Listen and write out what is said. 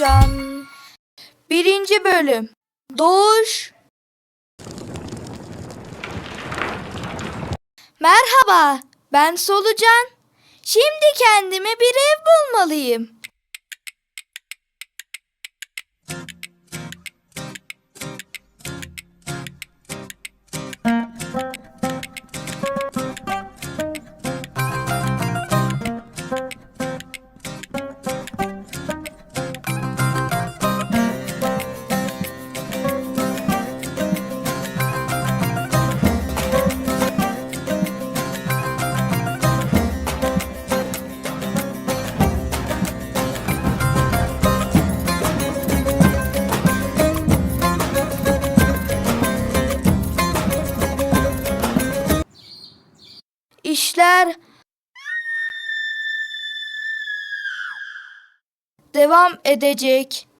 Can. Birinci bölüm. Doğuş. Merhaba, ben Solucan. Şimdi kendime bir ev bulmalıyım. İşler devam edecek.